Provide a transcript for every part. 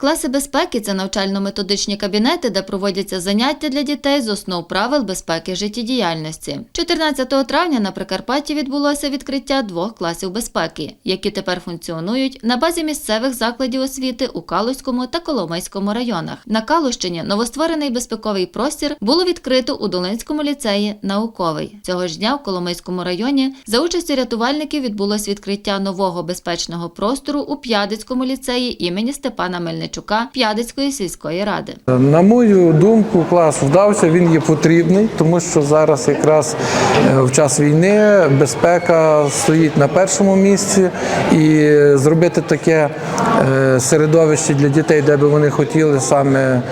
Класи безпеки це навчально-методичні кабінети, де проводяться заняття для дітей з основ правил безпеки життєдіяльності. 14 травня на Прикарпатті відбулося відкриття двох класів безпеки, які тепер функціонують на базі місцевих закладів освіти у Калузькому та Коломийському районах. На Калущині новостворений безпековий простір було відкрито у Долинському ліцеї науковий. Цього ж дня в Коломийському районі за участю рятувальників відбулось відкриття нового безпечного простору у П'ядицькому ліцеї імені Степана Мельничука П'ядицької сільської ради. На мою думку, клас вдався, він є потрібний, тому що зараз якраз е, в час війни безпека стоїть на першому місці, і зробити таке е, середовище для дітей, де би вони хотіли саме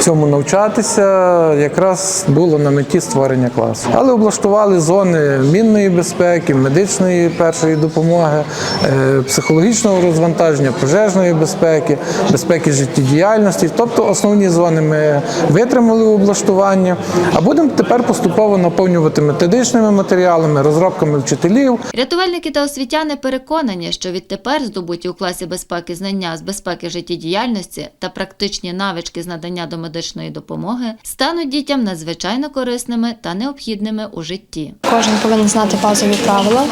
цьому навчатися, якраз було на меті створення класу. Але облаштували зони мінної безпеки, медичної першої допомоги, е, психологічного розвантаження, пожежної безпеки, безпеки життєдіяльності. Тобто основні зони ми витримали в облаштуванні, а будемо тепер поступово наповнювати методичними матеріалами, розробками вчителів. Рятувальники та освітяни переконані, що відтепер здобуті у класі безпеки знання з безпеки життєдіяльності та практичні навички з надання домедичної допомоги стануть дітям надзвичайно корисними та необхідними у житті. Кожен повинен знати базові правила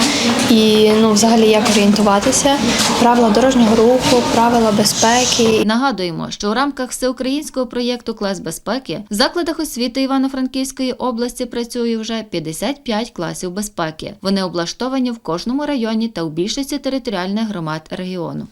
і ну, взагалі як орієнтуватися, правила дорожнього руху, правила безпеки. Нагадуємо, що у рамках всеукраїнського проєкту Клас безпеки в закладах освіти Івано-Франківської області працює вже 55 класів безпеки. Вони облаштовані в кожному районі та у більшості територіальних громад регіону.